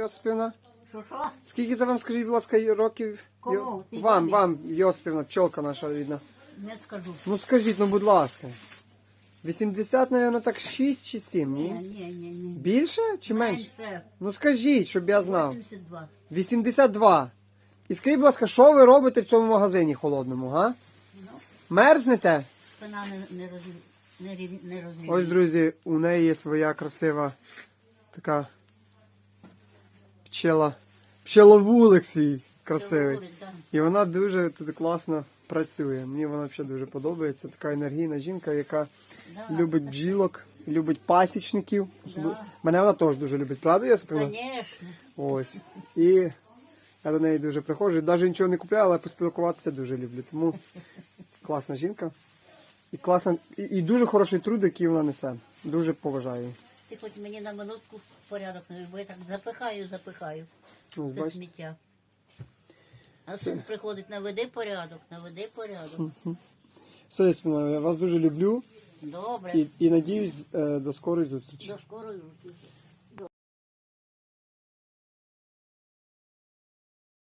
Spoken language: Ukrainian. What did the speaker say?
Йосипівна. Що що? Скільки це вам, скажіть, будь ласка, років? Кому? Йо- Ти Вам, вам, Йосипівна, пчолка наша рідна. Не скажу. Ну скажіть, ну будь ласка. 80, мабуть, так 6 чи 7, Ні, ні? ні, ні, ні. Більше чи менше? Менше. Ну скажіть, щоб я знав. 82. 82. І скажіть, будь ласка, що ви робите в цьому магазині холодному, га? Ну, Мерзнете? спина не, не, роз, не, рів- не розрівняна. Ось, друзі, у неї є своя красива така пчела. Пчеловулик свій красивий. Говорить, да. І вона дуже тут класно працює. Мені вона взагалі дуже подобається. Така енергійна жінка, яка Да. любить бджілок, любить пасічників. Особливо- Да. Мене вона теж дуже любить, правда, я? Конечно. Ось. І я до неї дуже приходжу. Навіть нічого не купляю, але поспілкуватися дуже люблю. Тому класна жінка. І класна, і, і дуже хороший труд, який вона несе. Дуже поважаю її. Ти хоч мені на минутку порядок не бо я так запихаю, запихаю. Ось, Це бачите? сміття. А син приходить, наведи порядок, наведи порядок. Все, я вас дуже люблю Добре. і, і надіюсь е, до скорої зустрічі. До скорої зустрічі.